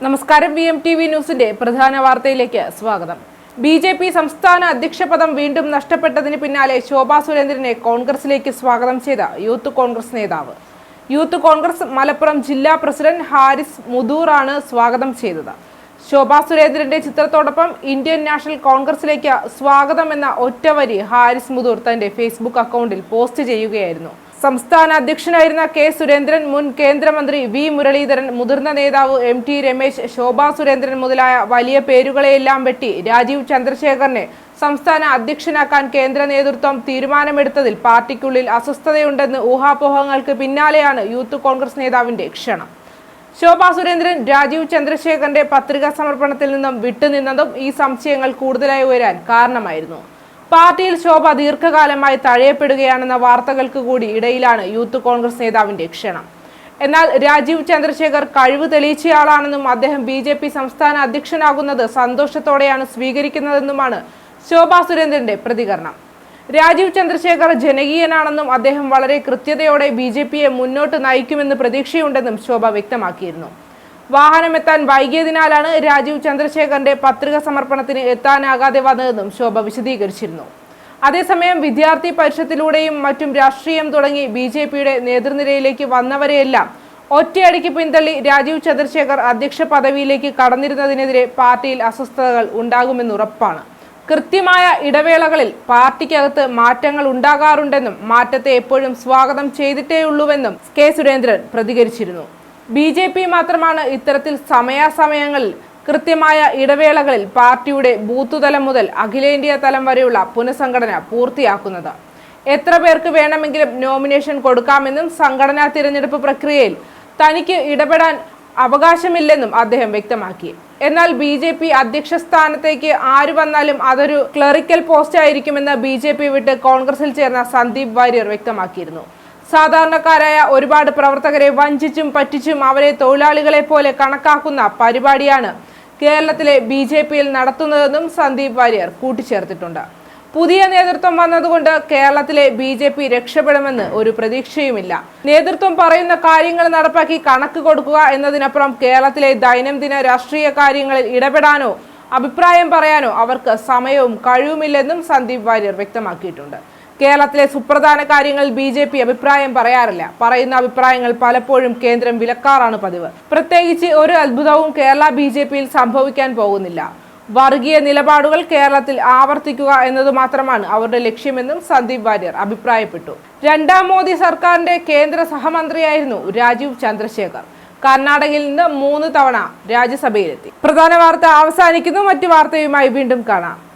നമസ്കാരം V M T V ന്യൂസിന്റെ പ്രധാന വാർത്തയിലേക്ക് സ്വാഗതം. ബി ജെ പി സംസ്ഥാന അധ്യക്ഷ പദം വീണ്ടും നഷ്ടപ്പെട്ടതിന് പിന്നാലെ ശോഭാ സുരേന്ദ്രനെ കോൺഗ്രസിലേക്ക് സ്വാഗതം ചെയ്ത യൂത്ത് കോൺഗ്രസ് നേതാവ്. യൂത്ത് കോൺഗ്രസ് മലപ്പുറം ജില്ലാ പ്രസിഡന്റ് ഹാരിസ് മുദൂറാണ് സ്വാഗതം ചെയ്തത്. ശോഭാ സുരേന്ദ്രന്റെ ചിത്രത്തോടൊപ്പം ഇന്ത്യൻ നാഷണൽ കോൺഗ്രസിലേക്ക് സ്വാഗതം എന്ന ഒറ്റവരി ഹാരിസ് മുദൂർ തന്റെ ഫേസ്ബുക്ക് അക്കൗണ്ടിൽ പോസ്റ്റ് ചെയ്യുകയായിരുന്നു. സംസ്ഥാന അധ്യക്ഷനായിരുന്ന കെ സുരേന്ദ്രൻ മുൻ കേന്ദ്രമന്ത്രി വി മുരളീധരൻ മുതിർന്ന നേതാവ് എം ടി രമേശ് ശോഭാ സുരേന്ദ്രൻ മുതലായ വലിയ പേരുകളെയെല്ലാം വെട്ടി രാജീവ് ചന്ദ്രശേഖറിനെ സംസ്ഥാന അധ്യക്ഷനാക്കാൻ കേന്ദ്ര നേതൃത്വം തീരുമാനമെടുത്തതിൽ പാർട്ടിക്കുള്ളിൽ അസ്വസ്ഥതയുണ്ടെന്ന് ഊഹാപോഹങ്ങൾക്ക് പിന്നാലെയാണ് യൂത്ത് കോൺഗ്രസ് നേതാവിന്റെ ക്ഷണം. ശോഭാ സുരേന്ദ്രൻ രാജീവ് ചന്ദ്രശേഖറിന്റെ പത്രികാ സമർപ്പണത്തിൽ നിന്നും വിട്ടുനിന്നതും ഈ സംശയങ്ങൾ കൂടുതലായി ഉയരാൻ കാരണമായിരുന്നു. പാർട്ടിയിൽ ശോഭ ദീർഘകാലമായി തഴയപ്പെടുകയാണെന്ന വാർത്തകൾക്ക് കൂടി ഇടയിലാണ് യൂത്ത് കോൺഗ്രസ് നേതാവിന്റെ ക്ഷണം. എന്നാൽ രാജീവ് ചന്ദ്രശേഖർ കഴിവ് തെളിയിച്ചയാളാണെന്നും അദ്ദേഹം ബി ജെ പി സംസ്ഥാന അധ്യക്ഷനാകുന്നത് സന്തോഷത്തോടെയാണ് സ്വീകരിക്കുന്നതെന്നുമാണ് ശോഭാ സുരേന്ദ്രന്റെ പ്രതികരണം. രാജീവ് ചന്ദ്രശേഖർ ജനകീയനാണെന്നും അദ്ദേഹം വളരെ കൃത്യതയോടെ ബി മുന്നോട്ട് നയിക്കുമെന്ന് പ്രതീക്ഷയുണ്ടെന്നും ശോഭ വ്യക്തമാക്കിയിരുന്നു. വാഹനമെത്താൻ വൈകിയതിനാലാണ് രാജീവ് ചന്ദ്രശേഖറിന്റെ പത്രിക സമർപ്പണത്തിന് എത്താനാകാതെ വന്നതെന്നും ശോഭ വിശദീകരിച്ചിരുന്നു. അതേസമയം വിദ്യാർത്ഥി പരിഷത്തിലൂടെയും മറ്റും രാഷ്ട്രീയം തുടങ്ങി ബി ജെ പിയുടെ നേതൃനിരയിലേക്ക് വന്നവരെയെല്ലാം ഒറ്റയടിക്ക് പിന്തള്ളി രാജീവ് ചന്ദ്രശേഖർ അധ്യക്ഷ പദവിയിലേക്ക് കടന്നിരുന്നതിനെതിരെ പാർട്ടിയിൽ അസ്വസ്ഥതകൾ ഉണ്ടാകുമെന്നുറപ്പാണ് കൃത്യമായ ഇടവേളകളിൽ പാർട്ടിക്കകത്ത് മാറ്റങ്ങൾ ഉണ്ടാകാറുണ്ടെന്നും മാറ്റത്തെ എപ്പോഴും സ്വാഗതം ചെയ്തിട്ടേയുള്ളൂവെന്നും കെ സുരേന്ദ്രൻ പ്രതികരിച്ചിരുന്നു. ബി ജെ പി മാത്രമാണ് ഇത്തരത്തിൽ സമയാസമയങ്ങളിൽ കൃത്യമായ ഇടവേളകളിൽ പാർട്ടിയുടെ ബൂത്ത് തലം മുതൽ അഖിലേന്ത്യാ തലം വരെയുള്ള പുനഃസംഘടന പൂർത്തിയാക്കുന്നത്. എത്ര പേർക്ക് വേണമെങ്കിലും നോമിനേഷൻ കൊടുക്കാമെന്നും സംഘടനാ തിരഞ്ഞെടുപ്പ് പ്രക്രിയയിൽ തനിക്ക് ഇടപെടാൻ അവകാശമില്ലെന്നും അദ്ദേഹം വ്യക്തമാക്കി. എന്നാൽ ബി ജെ പി അധ്യക്ഷ സ്ഥാനത്തേക്ക് ആര് വന്നാലും അതൊരു ക്ലറിക്കൽ പോസ്റ്റ് ആയിരിക്കുമെന്ന് ബി ജെ പി വിട്ട് കോൺഗ്രസിൽ ചേർന്ന സന്ദീപ് വാര്യർ വ്യക്തമാക്കിയിരുന്നു. സാധാരണക്കാരായ ഒരുപാട് പ്രവർത്തകരെ വഞ്ചിച്ചും പറ്റിച്ചും അവരെ തൊഴിലാളികളെ പോലെ കണക്കാക്കുന്ന പരിപാടിയാണ് കേരളത്തിലെ ബി ജെ പിയിൽ നടത്തുന്നതെന്നും സന്ദീപ് വാര്യർ കൂട്ടിച്ചേർത്തിട്ടുണ്ട്. പുതിയ നേതൃത്വം വന്നതുകൊണ്ട് കേരളത്തിലെ ബി ജെ പി രക്ഷപ്പെടുമെന്ന് ഒരു പ്രതീക്ഷയുമില്ല. നേതൃത്വം പറയുന്ന കാര്യങ്ങൾ നടപ്പാക്കി കണക്ക് കൊടുക്കുക എന്നതിനപ്പുറം കേരളത്തിലെ ദൈനംദിന രാഷ്ട്രീയ കാര്യങ്ങളിൽ ഇടപെടാനോ അഭിപ്രായം പറയാനോ അവർക്ക് സമയവും കഴിവുമില്ലെന്നും സന്ദീപ് വാര്യർ വ്യക്തമാക്കിയിട്ടുണ്ട്. കേരളത്തിലെ സുപ്രധാന കാര്യങ്ങളിൽ ബി ജെ പി അഭിപ്രായം പറയാറില്ല. പറയുന്ന അഭിപ്രായങ്ങൾ പലപ്പോഴും കേന്ദ്രം വിലക്കാറാണ് പതിവ്. പ്രത്യേകിച്ച് ഒരു അത്ഭുതവും കേരള ബി ജെ പിയിൽ സംഭവിക്കാൻ പോകുന്നില്ല. വർഗീയ നിലപാടുകൾ കേരളത്തിൽ ആവർത്തിക്കുക എന്നത് മാത്രമാണ് അവരുടെ ലക്ഷ്യമെന്നും സന്ദീപ് വാര്യർ അഭിപ്രായപ്പെട്ടു. രണ്ടാം മോദി സർക്കാരിന്റെ കേന്ദ്ര സഹമന്ത്രിയായിരുന്നു രാജീവ് ചന്ദ്രശേഖർ. കർണാടകയിൽ നിന്ന് മൂന്ന് തവണ രാജ്യസഭയിലെത്തി. പ്രധാന വാർത്ത അവസാനിക്കുന്നു. മറ്റു വാർത്തയുമായി വീണ്ടും കാണാം.